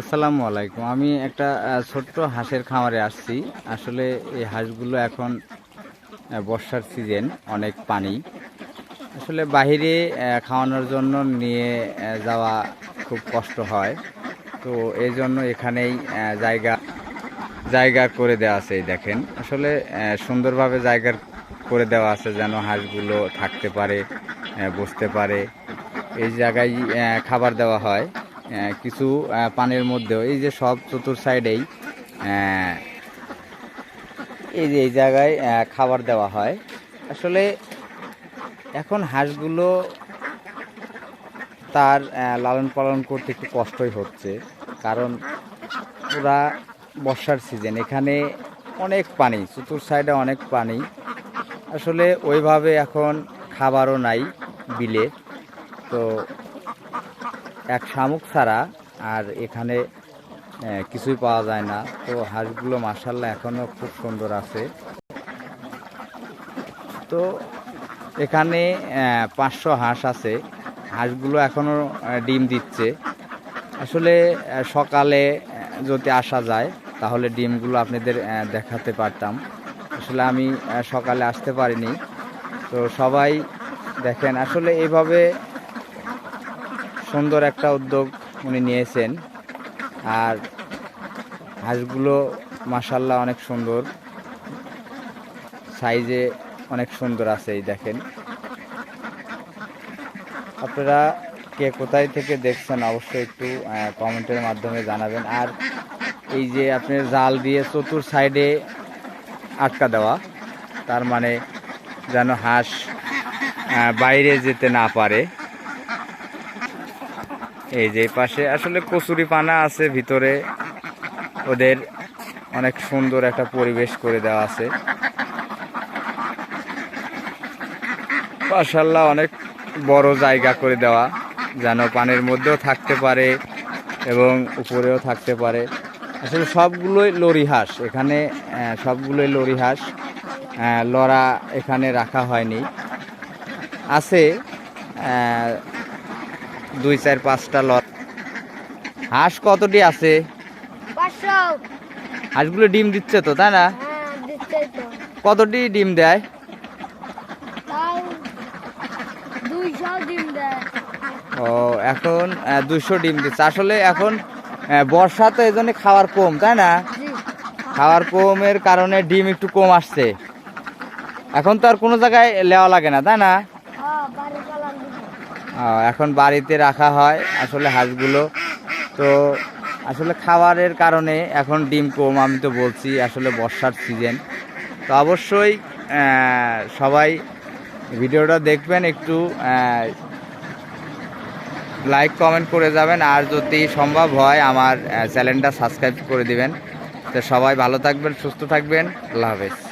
আসসালামু আলাইকুম। আমি একটা ছোট্ট হাঁসের খামারে আসছি। আসলে এই হাঁসগুলো এখন বর্ষার সিজন, অনেক পানি। আসলে বাহিরে খাওয়ানোর জন্য নিয়ে যাওয়া খুব কষ্ট হয়। তো এই জন্য এখানেই জায়গা জায়গা করে দেওয়া আছে দেখেন। আসলে সুন্দরভাবে জায়গা করে দেওয়া আছে যেন হাঁসগুলো থাকতে পারে বসতে পারে। এই জায়গায় খাবার দেওয়া হয়। কিছু পানির মধ্যেও। এই যে সব চতুর সাইডেই এই যে এই জায়গায় খাবার দেওয়া হয়। আসলে এখন হাঁসগুলো তার লালন পালন করতে একটু কষ্টই হচ্ছে। কারণ ওরা বর্ষার সিজন, এখানে অনেক পানি, চতুর সাইডে অনেক পানি। আসলে ওইভাবে এখন খাবারও নাই বিলে তো এক শামুক ছাড়া আর এখানে কিছুই পাওয়া যায় না। তো হাঁসগুলো মাসাল্লাহ এখনও খুব সুন্দর আছে। তো এখানে পাঁচশো হাঁস আছে। হাঁসগুলো এখনও ডিম দিচ্ছে। আসলে সকালে যদি আসা যায়, তাহলে ডিমগুলো আপনাদের দেখাতে পারতাম। আসলে আমি সকালে আসতে পারিনি। তো সবাই দেখেন, আসলে এইভাবে সুন্দর একটা উদ্যোগ উনি নিয়েছেন। আর হাঁসগুলো মাসাল্লাহ অনেক সুন্দর। সাইজে অনেক সুন্দর আছে এই দেখেন। আপনারা কে কোথায় থেকে দেখছেন অবশ্যই একটু কমেন্টের মাধ্যমে জানাবেন। আর এই যে আপনার জাল দিয়ে চতুর সাইডে আটকা দেওয়া, তার মানে যেন হাঁস বাইরে যেতে না পারে। এই যে পাশে আসলে কচুরি পানা আছে ভিতরে। ওদের অনেক সুন্দর একটা পরিবেশ করে দেওয়া আছে। মাশাল্লাহ অনেক বড় জায়গা করে দেওয়া, যেন পানের মধ্যেও থাকতে পারে এবং উপরেও থাকতে পারে। আসলে সবগুলোই লরি হাঁস, এখানে সবগুলোই লরি হাঁস লড়া এখানে রাখা হয়নি। আছে দুই চার পাঁচটা লর হাঁস কতটি আছে? হাঁসগুলো ডিম দিচ্ছে তো তাই না? হ্যাঁ কতটি ডিম দেয়? ও এখন দুশো ডিম দিচ্ছে। আসলে এখন বর্ষা তো এই জন্য খাবার কম তাই না? খাওয়ার কমের কারণে ডিম একটু কম আসছে। এখন তো আর কোনো জায়গায় লেওয়া লাগে না তাই না? হ্যাঁ এখন বাড়িতে রাখা হয় আসলে হাঁসগুলো। তো আসলে খাবারের কারণে এখন ডিম কম, আমি তো বলছি আসলে বর্ষার সিজন তো অবশ্যই সবাই ভিডিওটা দেখবেন, একটু লাইক কমেন্ট করে যাবেন। আর যদি সম্ভব হয় আমার চ্যানেলটা সাবস্ক্রাইব করে দিবেন। তো সবাই ভালো থাকবেন, সুস্থ থাকবেন। আল্লাহ হাফেজ।